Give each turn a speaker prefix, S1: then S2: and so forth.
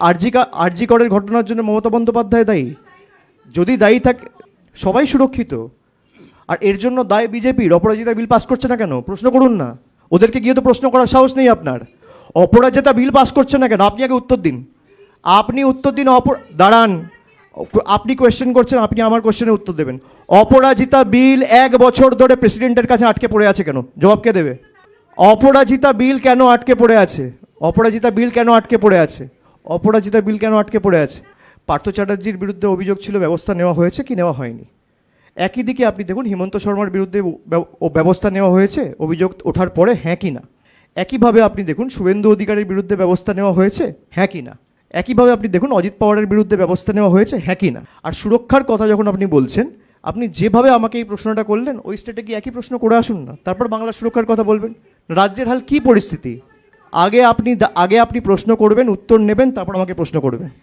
S1: আরজি আরজি করের ঘটনার জন্য মমতা বন্দ্যোপাধ্যায় দায়ী? যদি দায়ী থাকে, সবাই সুরক্ষিত। আর এর জন্য দায় বিজেপির। অপরাজিতা বিল পাস করছে না কেন? প্রশ্ন করুন না। ওদেরকে গিয়ে তো প্রশ্ন করার সাহস নেই আপনার। অপরাজিতা বিল পাস করছে না কেন? আপনি আগে উত্তর দিন। আপনি উত্তর দিন, অপর দাঁড়ান। আপনি কোয়েশ্চেন করছেন, আপনি আমার কোয়েশ্চেনের উত্তর দেবেন। অপরাজিতা বিল এক বছর ধরে প্রেসিডেন্টের কাছে আটকে পড়ে আছে কেন? জবাব কে দেবে? অপরাজিতা বিল কেন আটকে পড়ে আছে? অপরাজিতা বিল কেন আটকে পড়ে আছে? অপরাজিতা বিল কেন আটকে পড়ে আছে? পার্থ চ্যাটার্জির বিরুদ্ধে অভিযোগ ছিল, ব্যবস্থা নেওয়া হয়েছে কি নেওয়া হয়নি? একই দিকে আপনি দেখুন, হিমন্ত শর্মার বিরুদ্ধে ব্যবস্থা নেওয়া হয়েছে, অভিযোগ ওঠার পরে হ্যাঁ কি না? একইভাবে আপনি দেখুন, শুভেন্দু অধিকারীর বিরুদ্ধে ব্যবস্থা নেওয়া হয়েছে হ্যাঁ কি না? একইভাবে আপনি দেখুন, অজিত পাওয়ারের বিরুদ্ধে ব্যবস্থা নেওয়া হয়েছে হ্যাঁ কি না? আর সুরক্ষার কথা যখন আপনি বলছেন, আপনি যেভাবে আমাকে এই প্রশ্নটা করলেন, ওই স্টেটে কি একই প্রশ্ন করে আসুন না? তারপর বাংলা সুরক্ষার কথা বলবেন? রাজ্যের হাল কি পরিস্থিতি? আগে আপনি আগে আপনি প্রশ্ন করবেন উত্তর নেবেন তারপর আমাকে প্রশ্ন করবেন।